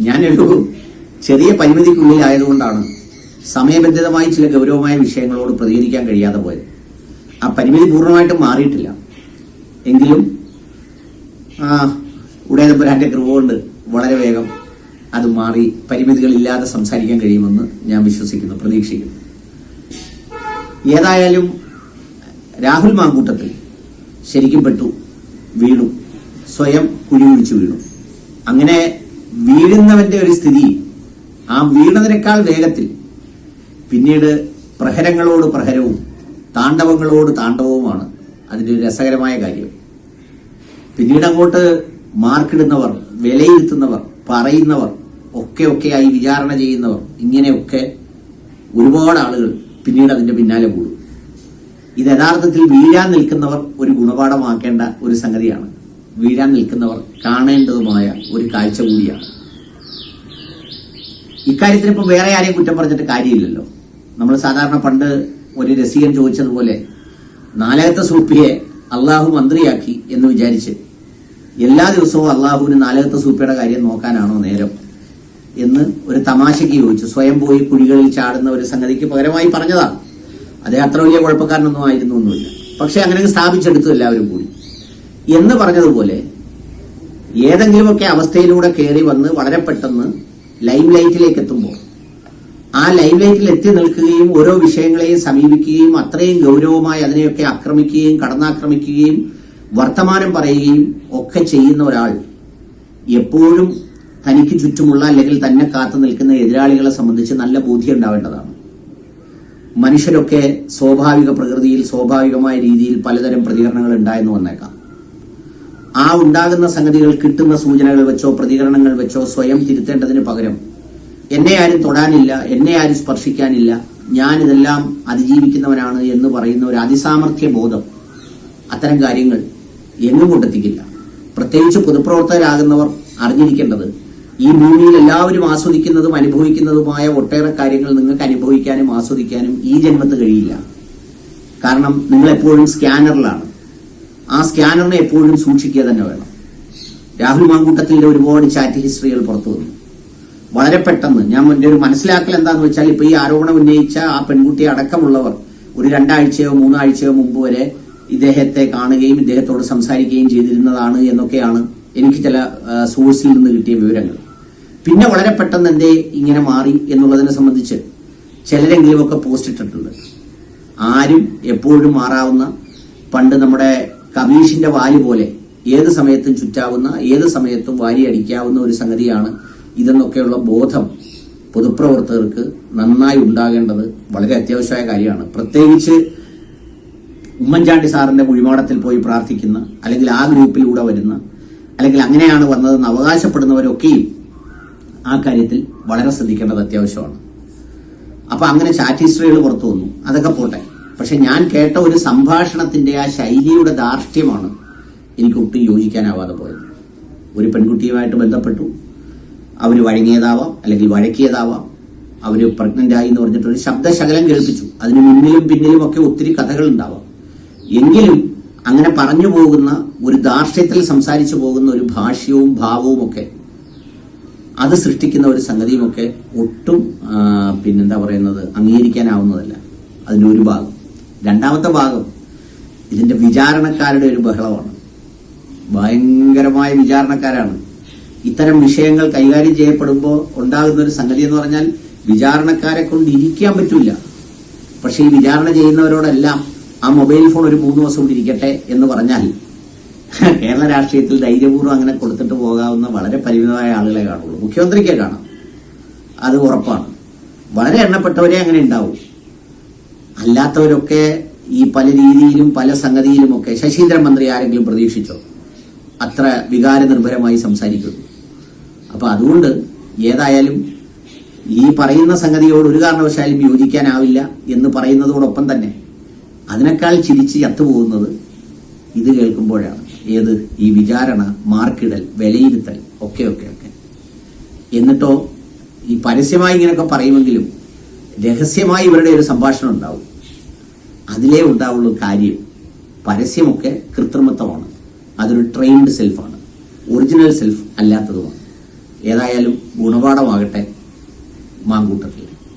ഞാനൊരു ചെറിയ പരിമിതിക്കുള്ളിലായതുകൊണ്ടാണ് സമയബന്ധിതമായി ചില ഗൗരവമായ വിഷയങ്ങളോട് പ്രതികരിക്കാൻ കഴിയാതെ പോയത്. ആ പരിമിതി പൂർണമായിട്ടും മാറിയിട്ടില്ല. എങ്കിലും ആ ഉടയതമ്പുരാന്റെ കൃപ കൊണ്ട് വളരെ വേഗം അത് മാറി പരിമിതികളില്ലാതെ സംസാരിക്കാൻ കഴിയുമെന്ന് ഞാൻ വിശ്വസിക്കുന്നു പ്രതീക്ഷിക്കുന്നു. ഏതായാലും രാഹുൽ മാങ്കൂട്ടത്തിൽ ശരിക്കും പെട്ടു വീണു. സ്വയം കുഴി വീണു. അങ്ങനെ വീഴുന്നവന്റെ ഒരു സ്ഥിതി ആ വീണതിനേക്കാൾ വേഗത്തിൽ. പിന്നീട് പ്രഹരങ്ങളോട് പ്രഹരവും താണ്ഡവങ്ങളോട് താണ്ഡവവുമാണ് അതിന്റെ ഒരു രസകരമായ കാര്യം. പിന്നീട് അങ്ങോട്ട് മാർക്കിടുന്നവർ വിലയിരുത്തുന്നവർ പറയുന്നവർ ഒക്കെ ഒക്കെ ആയി വിചാരണ ചെയ്യുന്നവർ ഇങ്ങനെയൊക്കെ ഒരുപാട് ആളുകൾ പിന്നീട് അതിന്റെ പിന്നാലെ കൂടും. ഇത് യഥാർത്ഥത്തിൽ വീഴാൻ നിൽക്കുന്നവർ ഒരു ഗുണപാഠമാക്കേണ്ട ഒരു സംഗതിയാണ്. വീഴാൻ നിൽക്കുന്നവർ കാണേണ്ടതുമായ ഒരു കാഴ്ച കൂടിയാണ്. ഇക്കാര്യത്തിന് ഇപ്പം വേറെ ആരെയും കുറ്റം പറഞ്ഞിട്ട് കാര്യമില്ലല്ലോ. നമ്മൾ സാധാരണ പണ്ട് ഒരു രസികൻ ചോദിച്ചതുപോലെ നാലകത്തെ സൂപ്പിയെ അള്ളാഹു മന്ത്രിയാക്കി എന്ന് വിചാരിച്ച് എല്ലാ ദിവസവും അള്ളാഹുവിന് നാലകത്തെ സൂപ്പിയുടെ കാര്യം നോക്കാനാണോ നേരം എന്ന് ഒരു തമാശയ്ക്ക് ചോദിച്ചു. സ്വയം പോയി കുഴികളിൽ ചാടുന്ന ഒരു സംഗതിക്ക് പകരമായി പറഞ്ഞതാണ്. അദ്ദേഹം അത്ര വലിയ കുഴപ്പക്കാരനൊന്നും ആയിരുന്നു ഒന്നുമില്ല പക്ഷെ അങ്ങനെ സ്ഥാപിച്ചെടുത്തു എല്ലാവരും കൂടി. എന്ന് പറഞ്ഞതുപോലെ ഏതെങ്കിലുമൊക്കെ അവസ്ഥയിലൂടെ കയറി വന്ന് വളരെ പെട്ടെന്ന് ലൈം ലൈറ്റിലേക്ക് എത്തുമ്പോൾ ആ ലൈം ലൈറ്റിൽ എത്തി നിൽക്കുകയും ഓരോ വിഷയങ്ങളെയും സമീപിക്കുകയും അത്രയും ഗൗരവമായി അതിനെയൊക്കെ ആക്രമിക്കുകയും കടന്നാക്രമിക്കുകയും വർത്തമാനം പറയുകയും ഒക്കെ ചെയ്യുന്ന ഒരാൾ എപ്പോഴും തനിക്ക് ചുറ്റുമുള്ള അല്ലെങ്കിൽ തന്നെ കാത്തു നിൽക്കുന്ന എതിരാളികളെ സംബന്ധിച്ച് നല്ല ബോധ്യം ഉണ്ടാവേണ്ടതാണ്. മനുഷ്യരൊക്കെ സ്വാഭാവിക പ്രകൃതിയിൽ സ്വാഭാവികമായ രീതിയിൽ പലതരം പ്രതികരണങ്ങൾ ഉണ്ടായെന്ന് വന്നേക്കാം. ആ ഉണ്ടാകുന്ന സംഗതികൾ കിട്ടുന്ന സൂചനകൾ വെച്ചോ പ്രതികരണങ്ങൾ വെച്ചോ സ്വയം തിരുത്തേണ്ടതിന് പകരം എന്നെ ആരും തൊടാനില്ല എന്നെ ആരും സ്പർശിക്കാനില്ല. ഞാൻ ഇതെല്ലാം അതിജീവിക്കുന്നവനാണ് എന്ന് പറയുന്ന ഒരു അതിസാമർഥ്യ ബോധം അത്തരം കാര്യങ്ങൾ എങ്ങും കൊണ്ടെത്തിക്കില്ല. പ്രത്യേകിച്ച് പൊതുപ്രവർത്തകരാകുന്നവർ അറിഞ്ഞിരിക്കേണ്ടത് ഈ ഭൂമിയിൽ എല്ലാവരും ആസ്വദിക്കുന്നതും അനുഭവിക്കുന്നതുമായ ഒട്ടേറെ കാര്യങ്ങൾ നിങ്ങൾക്ക് അനുഭവിക്കാനും ആസ്വദിക്കാനും ഈ ജന്മത്ത് കഴിയില്ല. കാരണം നിങ്ങൾ എപ്പോഴും സ്കാനറിലാണ്. ആ സ്കാനറിനെ എപ്പോഴും സൂക്ഷിക്കുക തന്നെ വേണം. രാഹുൽ മാങ്കൂട്ടത്തിന്റെ ഒരുപാട് ചാറ്റ് ഹിസ്റ്ററികൾ പുറത്തു വന്നു. വളരെ പെട്ടെന്ന് ഞാൻ എന്റെ ഒരു മനസ്സിലാക്കൽ എന്താന്ന് വെച്ചാൽ ഇപ്പൊ ഈ ആരോപണം ഉന്നയിച്ച ആ പെൺകുട്ടി അടക്കമുള്ളവർ ഒരു രണ്ടാഴ്ചയോ മൂന്നാഴ്ചയോ മുമ്പ് വരെ ഇദ്ദേഹത്തെ കാണുകയും ഇദ്ദേഹത്തോട് സംസാരിക്കുകയും ചെയ്തിരുന്നതാണ് എന്നൊക്കെയാണ് എനിക്ക് ചില സോഴ്സിൽ നിന്ന് കിട്ടിയ വിവരങ്ങൾ. പിന്നെ വളരെ പെട്ടെന്ന് എന്തേ ഇങ്ങനെ മാറി എന്നുള്ളതിനെ സംബന്ധിച്ച് ചിലരെങ്കിലുമൊക്കെ പോസ്റ്റ് ഇട്ടിട്ടുണ്ട്. ആരും എപ്പോഴും മാറാവുന്ന പണ്ട് നമ്മുടെ കബീഷിന്റെ വാൽ പോലെ ഏത് സമയത്തും ചുറ്റാവുന്ന ഏത് സമയത്തും വാരി അടിക്കാവുന്ന ഒരു സംഗതിയാണ് ഇതെന്നൊക്കെയുള്ള ബോധം പൊതുപ്രവർത്തകർക്ക് നന്നായി ഉണ്ടാകേണ്ടത് വളരെ അത്യാവശ്യമായ കാര്യമാണ്. പ്രത്യേകിച്ച് ഉമ്മൻചാണ്ടി സാറിന്റെ കുഴിമാടത്തിൽ പോയി പ്രാർത്ഥിക്കുന്ന അല്ലെങ്കിൽ ആ ഗ്രൂപ്പിലൂടെ വരുന്ന അല്ലെങ്കിൽ അങ്ങനെയാണ് വന്നതെന്ന് അവകാശപ്പെടുന്നവരൊക്കെയും ആ കാര്യത്തിൽ വളരെ ശ്രദ്ധിക്കേണ്ടത് അത്യാവശ്യമാണ്. അപ്പൊ അങ്ങനെ ചാറ്റ് ഹിസ്റ്ററികൾ പുറത്തു വന്നു. അതൊക്കെ പോട്ടെ. പക്ഷെ ഞാൻ കേട്ട ഒരു സംഭാഷണത്തിന്റെ ആ ശൈലിയുടെ ധാർഷ്ട്യമാണ് എനിക്ക് ഒട്ടും യോജിക്കാനാവാതെ പോയത്. ഒരു പെൺകുട്ടിയുമായിട്ട് ബന്ധപ്പെട്ടു. അവർ വഴങ്ങിയതാവാം അല്ലെങ്കിൽ വഴക്കിയതാവാം. അവർ പ്രഗ്നന്റ് ആയി എന്ന് പറഞ്ഞിട്ട് ഒരു ശബ്ദശകലം കേൾപ്പിച്ചു. അതിന് മുന്നിലും പിന്നിലും ഒക്കെ ഒത്തിരി കഥകൾ ഉണ്ടാവാം എങ്കിലും അങ്ങനെ പറഞ്ഞു പോകുന്ന ഒരു ധാർഷ്ട്യത്തിൽ സംസാരിച്ചു പോകുന്ന ഒരു ഭാഷ്യവും ഭാവവും ഒക്കെ അത് സൃഷ്ടിക്കുന്ന ഒരു സംഗതിയുമൊക്കെ ഒട്ടും പിന്നെന്താ പറയുന്നത് അംഗീകരിക്കാനാവുന്നതല്ല. അതിന്റെ ഒരു ഭാഗം. രണ്ടാമത്തെ ഭാഗം ഇതിന്റെ വിചാരണക്കാരുടെ ഒരു ബഹളമാണ്. ഭയങ്കരമായ വിചാരണക്കാരാണ്. ഇത്തരം വിഷയങ്ങൾ കൈകാര്യം ചെയ്യപ്പെടുമ്പോൾ ഉണ്ടാകുന്ന ഒരു സംഗതി എന്ന് പറഞ്ഞാൽ വിചാരണക്കാരെ കൊണ്ട് ഇരിക്കാൻ പറ്റില്ല പക്ഷെ ഈ വിചാരണ ചെയ്യുന്നവരോടെല്ലാം ആ മൊബൈൽ ഫോൺ ഒരു മൂന്ന് ദിവസം കൂടി ഇരിക്കട്ടെ എന്ന് പറഞ്ഞാൽ കേരള രാഷ്ട്രീയത്തിൽ ധൈര്യപൂർവം അങ്ങനെ കൊടുത്തിട്ട് പോകാവുന്ന വളരെ പരിമിതമായ ആളുകളെ കാണുള്ളൂ. മുഖ്യമന്ത്രിക്കേ കാണാം. അത് ഉറപ്പാണ്. വളരെ എണ്ണപ്പെട്ടവരെ അങ്ങനെ ഉണ്ടാവും. അല്ലാത്തവരൊക്കെ ഈ പല രീതിയിലും പല സംഗതിയിലുമൊക്കെ ശശീന്ദ്രൻ മന്ത്രി ആരെങ്കിലും പ്രതീക്ഷിച്ചോ? അത്ര വികാരനിർഭരമായി സംസാരിക്കുന്നു. അപ്പൊ അതുകൊണ്ട് ഏതായാലും ഈ പറയുന്ന സംഗതിയോട് ഒരു കാരണവശാലും യോജിക്കാനാവില്ല എന്ന് പറയുന്നതോടൊപ്പം തന്നെ അതിനേക്കാൾ ചിരിച്ച് ചത്തുപോകുന്നത് ഇത് കേൾക്കുമ്പോഴാണ്. ഏത്? ഈ വിചാരണ മാർക്കിടൽ വിലയിരുത്തൽ ഒക്കെ ഒക്കെ ഒക്കെ എന്നിട്ടോ ഈ പരസ്യമായി ഇങ്ങനെയൊക്കെ പറയുമെങ്കിലും രഹസ്യമായി ഇവരുടെ ഒരു സംഭാഷണം ഉണ്ടാവും. അതിലേ ഉണ്ടാവുള്ളൂ കാര്യം. പരസ്യമൊക്കെ കൃത്രിമത്വമാണ്. അതൊരു ട്രെയിൻഡ് സെൽഫാണ് ഒറിജിനൽ സെൽഫ് അല്ലാത്തതുമാണ്. ഏതായാലും ഗുണപാഠമാകട്ടെ മാങ്കൂട്ടത്തിൽ.